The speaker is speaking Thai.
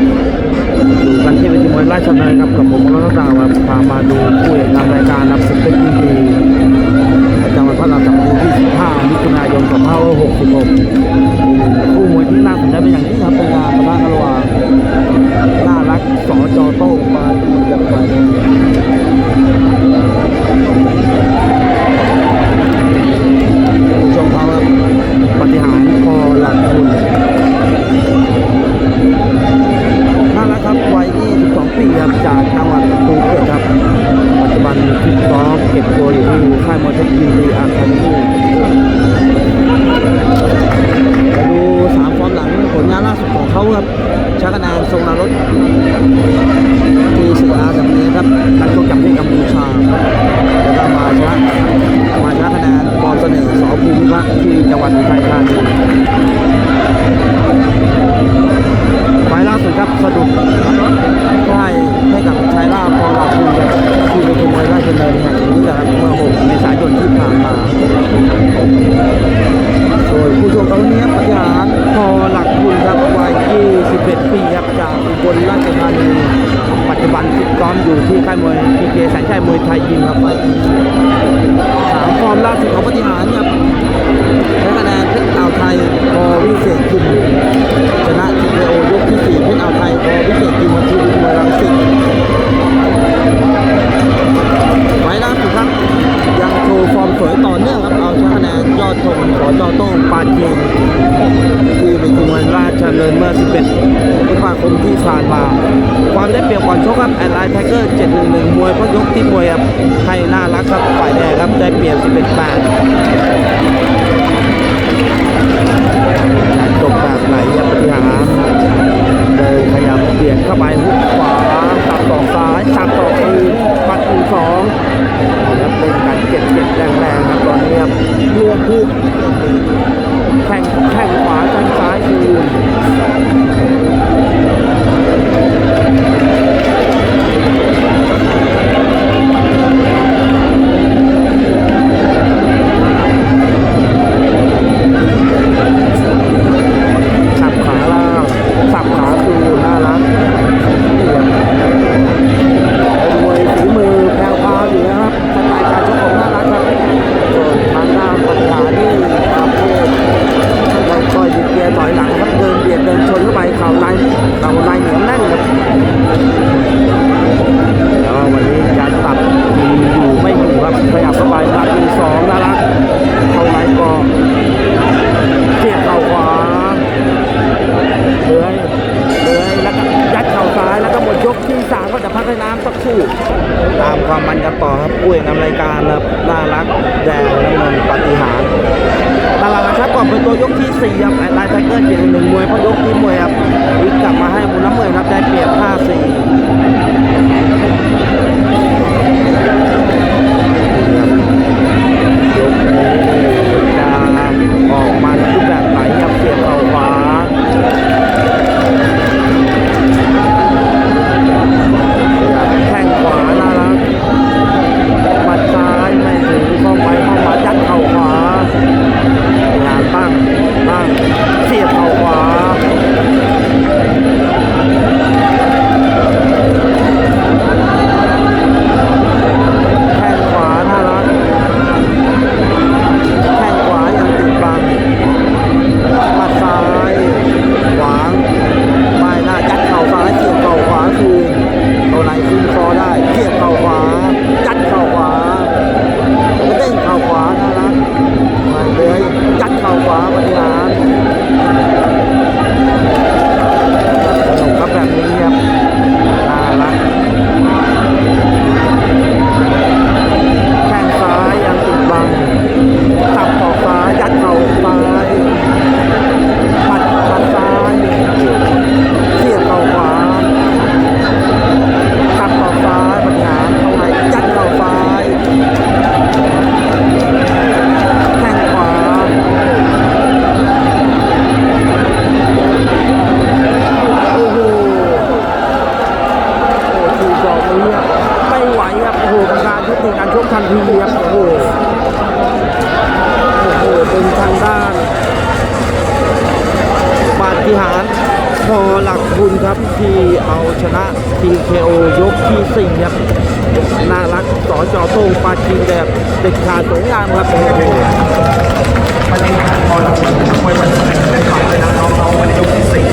อยู่กันที่เวทีมวยราชดำเนินครับกับผมรัตนาวครับพามาดูผู้เอกนำรายการนับสิบเป็นยินดีประจำวันพฤหัสบดีที่ 15 มิถุนายน 2566 22ปีครับจากจังหวัดภูเก็ตครับปัจจุบันฟิตซ้อมเก็บตัวอยู่ที่ค่ายมวยเทคยินดีอาคาเดมี่มาดูสามฟอร์มหลังผลงานล่าสุดของเขาครับชนะคะแนนทรงนารถที่สื่ออาดับนี้ครับนักชกจากประเทศกัมพูชาแล้วก็มาชนะมาชนะคะแนนบอลเสน่ห์สอภูมิพัฒน์ที่จังหวัดอุทัยธานีไฟล่าสุดครับสะดุด เป็นมวยราชดำเนินแห่งนี้นะครับเมื่อ6เมษายนที่ผ่านมาส่วนผู้ชมตอนนี้ครับปฏิหาพอหลักคุณครับวัย21ปีครับจากอุบลราชธานีปัจจุบันฟิตซ้อมอยู่ที่ค่ายมวยพีเคแสนชัยมวยไทยยิมครับสามฟอร์มล่าสุดของปฏิหารครับได้คะแนนเพชรอ่าวไทยพอวิเศษคุมชนะทีเอโอยกที่4ำเนินเมื่อ 11พฤษภาคมที่ผ่านมา ความได้เปรียบก่อนชกครับแอนไลน์ไทเกอร์711 มวยพราะยกที่มวยครับให้น่ารักครับฝ่ายแดงครับได้เปรียบ 11 8จบแบบไหนครับปฏิหาเดินขยับเบียดเข้าไปหุกขวาสับศอซ้ายสับศอคืนปัดหนึ่งสองนะครับเล่นกันเก็บเก็บแรงๆครับตอนนี้ครับรวมคู่แข่ง ขยับเข้าไปตัดมีสองน่ารักเข้าในก็เสียบเข่าขวาเลื้อยเลื้อยแล้วก็ยัดเข่าซ้ายแล้วก็หมดยกที่สามก็จะพักให้น้ำสักครู่ตามความมันกันต่อครับกุ้ยนำรายการนะครับน่ารักแดงน้ำเงินปฏิหารตลาดนะครับก่อนเป็นตัวยกที่สี่ครับไลน์ไทเกอร์เจ็ดหนึ่งมวยเพราะยกที่มวยครับวิกกลับมาให้มุนน้ำเงินครับได้เปรียบห้าสี่ KO ยกที่สี่ครับน่ารักสอจอโต้ปาจีนแบบเด็กขาดสวยงามครับมันยังหาพอเราเป็นมวยมันเป็นฝ่ายเลยนะน้องๆในยกที่สี่